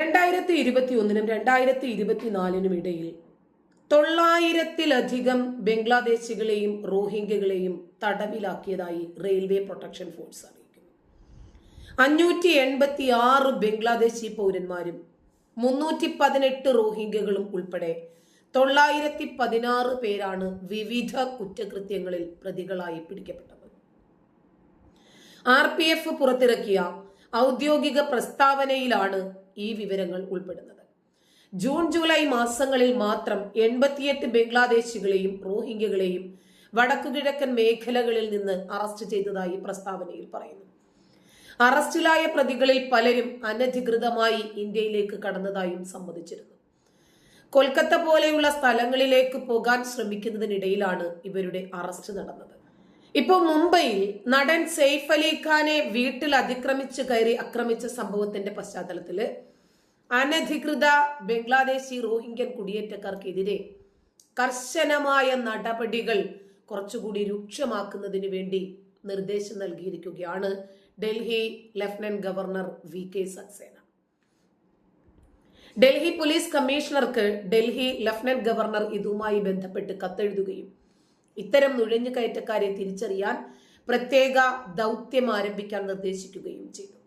രണ്ടായിരത്തി ഇരുപത്തി ഒന്നിനും രണ്ടായിരത്തി ഇരുപത്തിനാലിനും ഇടയിൽ തൊള്ളായിരത്തിലധികം ബംഗ്ലാദേശികളെയും റോഹിംഗ്യകളെയും തടവിലാക്കിയതായി റെയിൽവേ പ്രൊട്ടക്ഷൻ ഫോഴ്സ് അറിയിക്കുന്നു. അഞ്ഞൂറ്റി എൺപത്തി ആറ് ബംഗ്ലാദേശി പൗരന്മാരും മുന്നൂറ്റി പതിനെട്ട് റോഹിംഗ്യകളും ഉൾപ്പെടെ തൊള്ളായിരത്തി പതിനാറ് പേരാണ് വിവിധ കുറ്റകൃത്യങ്ങളിൽ പ്രതികളായി പിടിക്കപ്പെട്ടത്. ആർ പി എഫ് പുറത്തിറക്കിയ ഔദ്യോഗിക പ്രസ്താവനയിലാണ് ഈ വിവരങ്ങൾ ഉൾപ്പെടുന്നത്. ജൂൺ ജൂലൈ മാസങ്ങളിൽ മാത്രം എൺപത്തിയെട്ട് ബംഗ്ലാദേശികളെയും റോഹിംഗ്യകളെയും വടക്കുകിഴക്കൻ മേഖലകളിൽ നിന്ന് അറസ്റ്റ് ചെയ്തതായി പ്രസ്താവനയിൽ പറയുന്നു. അറസ്റ്റിലായ പ്രതികളിൽ പലരും അനധികൃതമായി ഇന്ത്യയിലേക്ക് കടന്നതായും സമ്മതിച്ചിരുന്നു. കൊൽക്കത്ത പോലെയുള്ള സ്ഥലങ്ങളിലേക്ക് പോകാൻ ശ്രമിക്കുന്നതിനിടയിലാണ് ഇവരുടെ അറസ്റ്റ് നടന്നത്. ഇപ്പോൾ മുംബൈയിൽ നടൻ സെയ്ഫ് അലി ഖാനെ വീട്ടിൽ അതിക്രമിച്ച് കയറി ആക്രമിച്ച സംഭവത്തിന്റെ പശ്ചാത്തലത്തിൽ അനധികൃത ബംഗ്ലാദേശി റോഹിംഗ്യൻ കുടിയേറ്റക്കാർക്കെതിരെ കർശനമായ നടപടികൾ കുറച്ചുകൂടി രൂക്ഷമാക്കുന്നതിന് വേണ്ടി നിർദ്ദേശം നൽകിയിരിക്കുകയാണ് Delhi lieutenant governor V K Saxena. Delhi police കമ്മീഷണർക്ക് ഡൽഹി ലഫ്റ്റനന്റ് ഗവർണർ ഇതുമായി ബന്ധപ്പെട്ട് കത്തെഴുതുകയും ഇത്തരം നുഴഞ്ഞുകയറ്റക്കാരെ തിരിച്ചറിയാൻ പ്രത്യേക ദൗത്യം ആരംഭിക്കാൻ നിർദ്ദേശിക്കുകയും ചെയ്തു.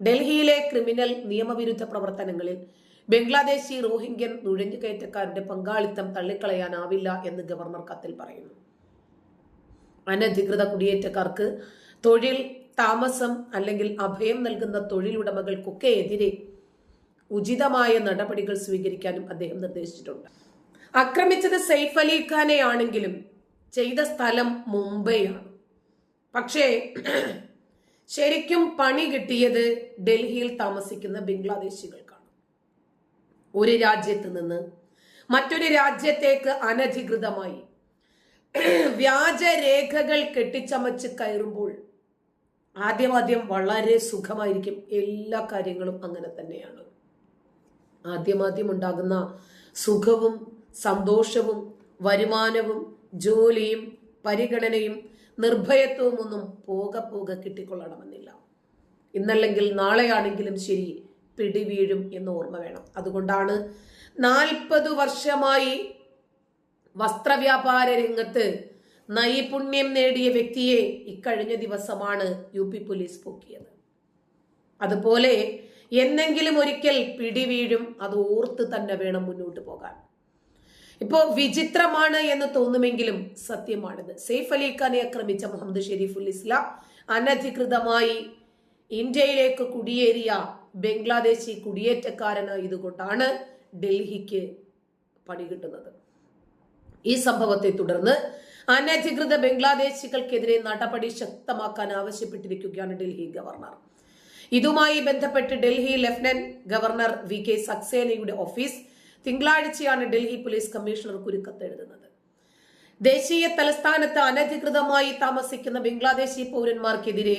ഡൽഹിയിലെ ക്രിമിനൽ നിയമവിരുദ്ധ പ്രവർത്തനങ്ങളിൽ ബംഗ്ലാദേശി റോഹിംഗ്യൻ നുഴഞ്ഞുകയറ്റക്കാരുടെ പങ്കാളിത്തം തള്ളിക്കളയാനാവില്ല എന്ന് ഗവർണർ കത്തിൽ പറയുന്നു. അനധികൃത കുടിയേറ്റക്കാർക്ക് തൊഴിൽ താമസം അല്ലെങ്കിൽ അഭയം നൽകുന്ന തൊഴിലുടമകൾക്കൊക്കെ എതിരെ ഉചിതമായ നടപടികൾ സ്വീകരിക്കാനും അദ്ദേഹം നിർദ്ദേശിച്ചിട്ടുണ്ട്. ആക്രമിച്ചത് സെയ്ഫ് അലി ഖാനെ ആണെങ്കിലും ചെയ്ത സ്ഥലം മുംബൈയാണ്. പക്ഷേ ശരിക്കും പണി കിട്ടിയത് ഡൽഹിയിൽ താമസിക്കുന്ന ബംഗ്ലാദേശികൾക്കാണ്. ഒരു രാജ്യത്ത് നിന്ന് മറ്റൊരു രാജ്യത്തേക്ക് അനധികൃതമായി വ്യാജരേഖകൾ കെട്ടിച്ചമച്ച് കയറുമ്പോൾ ആദ്യമാദ്യം വളരെ സുഖമായിരിക്കും. എല്ലാ കാര്യങ്ങളും അങ്ങനെ തന്നെയാണ്. ആദ്യമാദ്യം ഉണ്ടാകുന്ന സുഖവും സന്തോഷവും വരുമാനവും ജോലിയും പരിഗണനയും നിർഭയത്വവും ഒന്നും പോക പോക കിട്ടിക്കൊള്ളണമെന്നില്ല. ഇന്നല്ലെങ്കിൽ നാളെയാണെങ്കിലും ശരി പിടിവീഴും എന്ന് ഓർമ്മ വേണം. അതുകൊണ്ടാണ് നാൽപ്പത് വർഷമായി വസ്ത്രവ്യാപാര രംഗത്ത് നൈപുണ്യം നേടിയ വ്യക്തിയെ ഇക്കഴിഞ്ഞ ദിവസമാണ് യു പി പോലീസ് പൊക്കിയത്. അതുപോലെ എന്നെങ്കിലും ഒരിക്കൽ പിടിവീഴും അത് ഓർത്ത് തന്നെ വേണം മുന്നോട്ട് പോകാൻ. ഇപ്പോ വിചിത്രമാണ് എന്ന് തോന്നുമെങ്കിലും സത്യമാണിത്. സെയ്ഫ് അലി ഖാനെ ആക്രമിച്ച മുഹമ്മദ് ഷെരീഫുൽ ഇസ്ലാം അനധികൃതമായി ഇന്ത്യയിലേക്ക് കുടിയേറിയ ബംഗ്ലാദേശി കുടിയേറ്റക്കാരനായതുകൊണ്ടാണ് ഡൽഹിക്ക് പണി കിട്ടുന്നത്. ഈ സംഭവത്തെ തുടർന്ന് അനധികൃത ബംഗ്ലാദേശികൾക്കെതിരെ നടപടി ശക്തമാക്കാൻ ആവശ്യപ്പെട്ടിരിക്കുകയാണ് ഡൽഹി ഗവർണർ. ഇതുമായി ബന്ധപ്പെട്ട് Delhi lieutenant governor V K സക്സേനയുടെ office തിങ്കളാഴ്ചയാണ് ഡൽഹി പോലീസ് കമ്മീഷണർ ഒരു കത്തെഴുതുന്നത് ദേശീയ തലസ്ഥാനത്ത് അനധികൃതമായി താമസിക്കുന്ന ബംഗ്ലാദേശി പൗരന്മാർക്കെതിരെ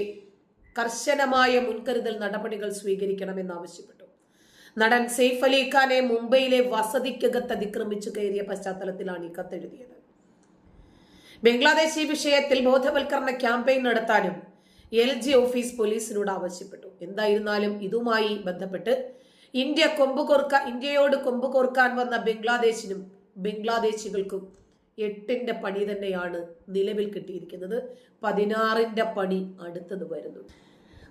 കർശനമായ മുൻകരുതൽ നടപടികൾ സ്വീകരിക്കണമെന്നാവശ്യപ്പെട്ടു. നടൻ സെയ്ഫ് അലി ഖാനെ മുംബൈയിലെ വസതിക്കകത്ത് അതിക്രമിച്ചു കയറിയ പശ്ചാത്തലത്തിലാണ് ഈ കത്തെഴുതിയത് ബംഗ്ലാദേശി വിഷയത്തിൽ ബോധവൽക്കരണ ക്യാമ്പയിൻ നടത്താനും എൽ ജി ഓഫീസ് പോലീസിനോട് ആവശ്യപ്പെട്ടു. എന്തായിരുന്നാലും ഇതുമായി ബന്ധപ്പെട്ട് ഇന്ത്യ കൊമ്പുകോർക്ക ഇന്ത്യയോട് കൊമ്പുകോർക്കാൻ വന്ന ബംഗ്ലാദേശിനും ബംഗ്ലാദേശികൾക്കും എട്ടിന്റെ പണി തന്നെയാണ് നിലവിൽ കിട്ടിയിരിക്കുന്നത്. പതിനാറിന്റെ പണി അടുത്തത് വരുന്നു.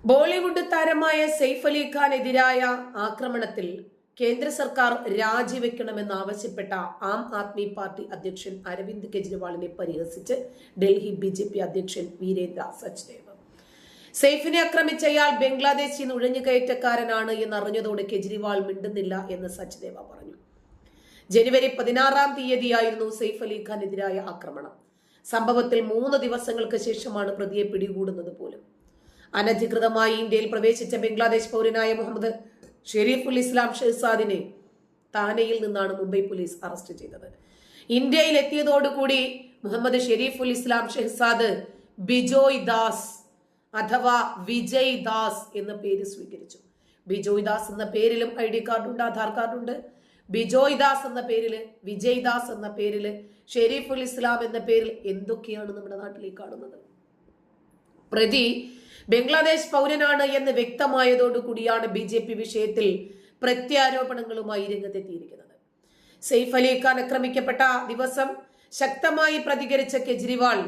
ബോളിവുഡ് താരമായ സെയ്ഫ് അലി ഖാൻ എതിരായ ആക്രമണത്തിൽ കേന്ദ്ര സർക്കാർ രാജിവെക്കണമെന്ന് ആവശ്യപ്പെട്ട ആം ആദ്മി പാർട്ടി അധ്യക്ഷൻ അരവിന്ദ് കെജ്രിവാളിനെ പരിഹസിച്ച് ഡൽഹി ബി അധ്യക്ഷൻ വീരേന്ദ്ര സച്ദേവ് സെയ്ഫിനെ ആക്രമിച്ച ആക്രമിച്ചയാൾ ബംഗ്ലാദേശി നുഴഞ്ഞുകയറ്റക്കാരനാണ് എന്നറിഞ്ഞതോടെ കെജ്രിവാൾ മിണ്ടുന്നില്ല എന്ന് സച്ദേവ പറഞ്ഞു. ജനുവരി പതിനാറാം തീയതിയായിരുന്നു സെയ്ഫ് അലി ഖാനെതിരായ ആക്രമണം. സംഭവത്തിൽ മൂന്ന് ദിവസങ്ങൾക്ക് ശേഷമാണ് പ്രതിയെ പിടികൂടുന്നത് പോലും. അനധികൃതമായി ഇന്ത്യയിൽ പ്രവേശിച്ച ബംഗ്ലാദേശ് പൗരനായ മുഹമ്മദ് ഷെരീഫുൽ ഇസ്ലാം ഷെഹ്സാദിനെ താനെയിൽ നിന്നാണ് മുംബൈ പോലീസ് അറസ്റ്റ് ചെയ്തത്. ഇന്ത്യയിൽ എത്തിയതോടുകൂടി മുഹമ്മദ് ഷെരീഫുൽ ഇസ്ലാം ഷെഹ്സാദ് ബിജോയ് ദാസ് അഥവാ വിജയ് ദാസ് എന്ന പേര് സ്വീകരിച്ചു. ബിജോയ് ദാസ് എന്ന പേരിലും ഐ ഡി കാർഡുണ്ട് ആധാർ കാർഡുണ്ട് ബിജോയ് ദാസ് എന്ന പേരിൽ വിജയ് ദാസ് എന്ന പേരിൽ ഷെരീഫുൽ ഇസ്ലാം എന്ന പേരിൽ എന്തൊക്കെയാണ് നമ്മുടെ നാട്ടിൽ കാണുന്നത്? പ്രതി ബംഗ്ലാദേശ് പൗരനാണ് എന്ന് വ്യക്തമായതോടുകൂടിയാണ് ബി ജെ പി വിഷയത്തിൽ പ്രത്യാരോപണങ്ങളുമായി രംഗത്തെത്തിയിരിക്കുന്നത്. സെയ്ഫ് അലി ഖാൻ ആക്രമിക്കപ്പെട്ട ദിവസം ശക്തമായി പ്രതികരിച്ച കെജ്രിവാൾ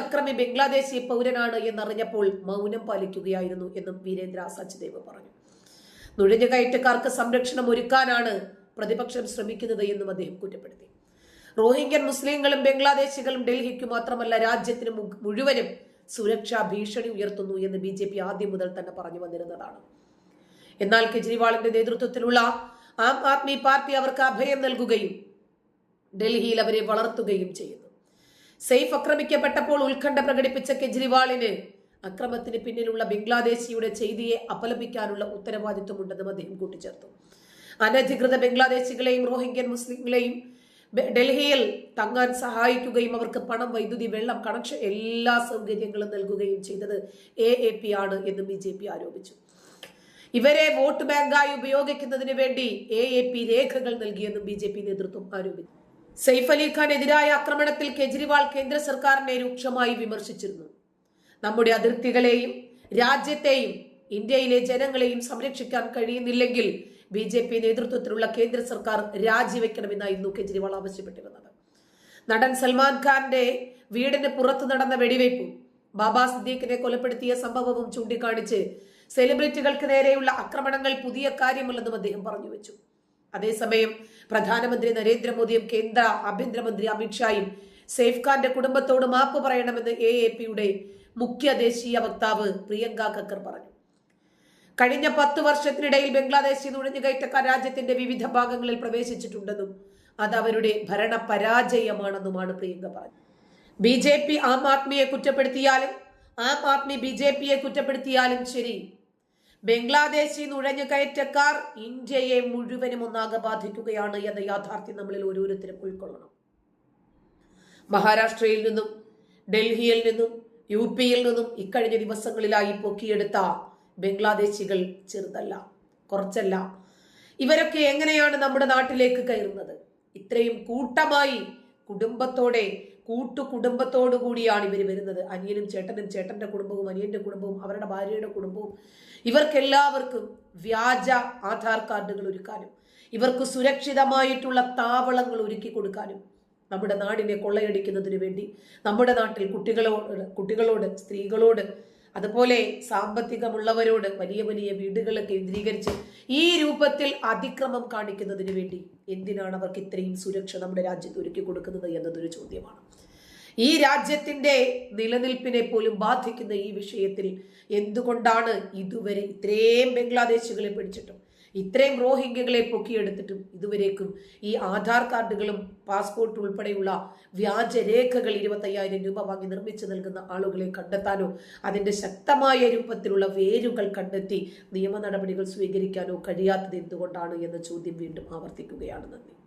അക്രമി ബംഗ്ലാദേശി പൗരനാണ് എന്നറിഞ്ഞപ്പോൾ മൗനം പാലിക്കുകയായിരുന്നു എന്നും വീരേന്ദ്ര സച്ദേവ് പറഞ്ഞു. നുഴഞ്ഞുകയറ്റക്കാർക്ക് സംരക്ഷണം ഒരുക്കാനാണ് പ്രതിപക്ഷം ശ്രമിക്കുന്നത് എന്നും അദ്ദേഹം കുറ്റപ്പെടുത്തി. റോഹിംഗ്യൻ മുസ്ലിങ്ങളും ബംഗ്ലാദേശികളും ഡൽഹിക്കു മാത്രമല്ല രാജ്യത്തിന് മുഴുവനും സുരക്ഷാ ഭീഷണി ഉയർത്തുന്നു എന്ന് ബി ജെ പി ആദ്യം മുതൽ തന്നെ പറഞ്ഞു വന്നിരുന്നതാണ്. എന്നാൽ കെജ്രിവാളിന്റെ നേതൃത്വത്തിലുള്ള ആം ആദ്മി പാർട്ടി അവർക്ക് അഭയം നൽകുകയും ഡൽഹിയിൽ അവരെ വളർത്തുകയും ചെയ്യുന്നു. സെയ്ഫ് ആക്രമിക്കപ്പെട്ടപ്പോൾ ഉത്കണ്ഠ പ്രകടിപ്പിച്ച കെജ്രിവാളിന് അക്രമത്തിന് പിന്നിലുള്ള ബംഗ്ലാദേശിയുടെ ചെയ്തിയെ അപലപിക്കാനുള്ള ഉത്തരവാദിത്വമുണ്ടെന്നും അദ്ദേഹം കൂട്ടിച്ചേർത്തു. അനധികൃത ബംഗ്ലാദേശികളെയും റോഹിംഗ്യൻ മുസ്ലിങ്ങളെയും ഡൽഹിയിൽ തങ്ങാൻ സഹായിക്കുകയും അവർക്ക് പണം വൈദ്യുതി വെള്ളം കണക്ഷൻ എല്ലാ സൗകര്യങ്ങളും നൽകുകയും ചെയ്തത് എ എ പി ആണ് എന്ന് ബി ജെ പി ആരോപിച്ചു. ഇവരെ വോട്ട് ബാങ്കായി ഉപയോഗിക്കുന്നതിന് വേണ്ടി എ എ പി രേഖകൾ നൽകിയെന്നും ബി ജെ പി നേതൃത്വം ആരോപിച്ചു. സെയ്ഫ് അലി ഖാൻ എതിരായ ആക്രമണത്തിൽ കെജ്രിവാൾ കേന്ദ്ര സർക്കാരിനെ രൂക്ഷമായി വിമർശിച്ചിരുന്നു. നമ്മുടെ അതിർത്തികളെയും രാജ്യത്തെയും ഇന്ത്യയിലെ ജനങ്ങളെയും സംരക്ഷിക്കാൻ കഴിയുന്നില്ലെങ്കിൽ ബി ജെ പി നേതൃത്വത്തിലുള്ള കേന്ദ്ര സർക്കാർ രാജിവെക്കണമെന്നായിരുന്നു കെജ്രിവാൾ ആവശ്യപ്പെട്ടിരുന്നത് നടൻ സൽമാൻ ഖാന്റെ വീടിന് പുറത്തു നടന്ന വെടിവയ്പും ബാബാ സിദ്ദീഖിനെ കൊലപ്പെടുത്തിയ സംഭവവും ചൂണ്ടിക്കാണിച്ച് സെലിബ്രിറ്റികൾക്ക് നേരെയുള്ള ആക്രമണങ്ങൾ പുതിയ കാര്യമല്ലെന്നും അദ്ദേഹം പറഞ്ഞു വെച്ചു. അതേസമയം പ്രധാനമന്ത്രി നരേന്ദ്രമോദിയും കേന്ദ്ര ആഭ്യന്തരമന്ത്രി അമിത്ഷായും സേഫ് ഖാന്റെ കുടുംബത്തോട് മാപ്പ് പറയണമെന്ന് എ എ പിയുടെ മുഖ്യ ദേശീയ വക്താവ് പ്രിയങ്ക കക്കർ പറഞ്ഞു. കഴിഞ്ഞ പത്ത് വർഷത്തിനിടയിൽ ബംഗ്ലാദേശി നുഴഞ്ഞുകയറ്റക്കാർ രാജ്യത്തിന്റെ വിവിധ ഭാഗങ്ങളിൽ പ്രവേശിച്ചിട്ടുണ്ടെന്നും അത് അവരുടെ ഭരണ പരാജയമാണെന്നുമാണ് പ്രിയങ്ക പറഞ്ഞത്. ബി ജെ പി ആം ആദ്മിയെ കുറ്റപ്പെടുത്തിയാലും ആം ആദ്മി ബി ജെ പിയെ കുറ്റപ്പെടുത്തിയാലും ശരി ബംഗ്ലാദേശി നുഴഞ്ഞുകയറ്റക്കാർ ഇന്ത്യയെ മുഴുവനും ഒന്നാകെ ബാധിക്കുകയാണ് എന്ന യാഥാർത്ഥ്യം നമ്മളിൽ ഓരോരുത്തരും ഉൾക്കൊള്ളണം. മഹാരാഷ്ട്രയിൽ നിന്നും ഡൽഹിയിൽ നിന്നും യു പിയിൽ നിന്നും ഇക്കഴിഞ്ഞ ദിവസങ്ങളിലായി പൊക്കിയെടുത്ത ബംഗ്ലാദേശികൾ ചെറുതല്ല കുറച്ചല്ല. ഇവരൊക്കെ എങ്ങനെയാണ് നമ്മുടെ നാട്ടിലേക്ക് കയറുന്നത്? ഇത്രയും കൂട്ടമായി കുടുംബത്തോടെ കൂട്ടു കുടുംബത്തോടു കൂടിയാണ് ഇവർ വരുന്നത്. അനിയനും ചേട്ടനും ചേട്ടന്റെ കുടുംബവും അനിയന്റെ കുടുംബവും അവരുടെ ഭാര്യയുടെ കുടുംബവും. ഇവർക്കെല്ലാവർക്കും വ്യാജ ആധാർ കാർഡുകൾ ഒരുക്കാനും ഇവർക്ക് സുരക്ഷിതമായിട്ടുള്ള താവളങ്ങൾ ഒരുക്കി കൊടുക്കാനും നമ്മുടെ നാടിനെ കൊള്ളയടിക്കുന്നതിന് വേണ്ടി നമ്മുടെ നാട്ടിൽ കുട്ടികളോട് കുട്ടികളോട് സ്ത്രീകളോട് അതുപോലെ സാമ്പത്തികമുള്ളവരോട് വലിയ വലിയ വീടുകൾ കേന്ദ്രീകരിച്ച് ഈ രൂപത്തിൽ അതിക്രമം കാണിക്കുന്നതിന് വേണ്ടി എന്തിനാണ് അവർക്ക് ഇത്രയും സുരക്ഷ നമ്മുടെ രാജ്യത്ത് ഒരുക്കി കൊടുക്കുന്നത് എന്നതൊരു ചോദ്യമാണ്. ഈ രാജ്യത്തിന്റെ നിലനിൽപ്പിനെ പോലും ബാധിക്കുന്ന ഈ വിഷയത്തിൽ എന്തുകൊണ്ടാണ് ഇതുവരെ ഇത്രയും ബംഗ്ലാദേശികളെ പിടിച്ചിട്ടും ഇത്രയും റോഹിംഗ്യകളെ പൊക്കിയെടുത്തിട്ടും ഇതുവരേക്കും ഈ ആധാർ കാർഡുകളും പാസ്പോർട്ട് ഉൾപ്പെടെയുള്ള വ്യാജരേഖകൾ ഇരുപത്തയ്യായിരം രൂപ വാങ്ങി നിർമ്മിച്ചു നൽകുന്ന ആളുകളെ കണ്ടെത്താനോ അതിന്റെ ശക്തമായ രൂപത്തിലുള്ള വേരുകൾ കണ്ടെത്തി നിയമ നടപടികൾ സ്വീകരിക്കാനോ കഴിയാത്തത് എന്തുകൊണ്ടാണ് എന്ന ചോദ്യം വീണ്ടും ആവർത്തിക്കുകയാണ് നന്ദി.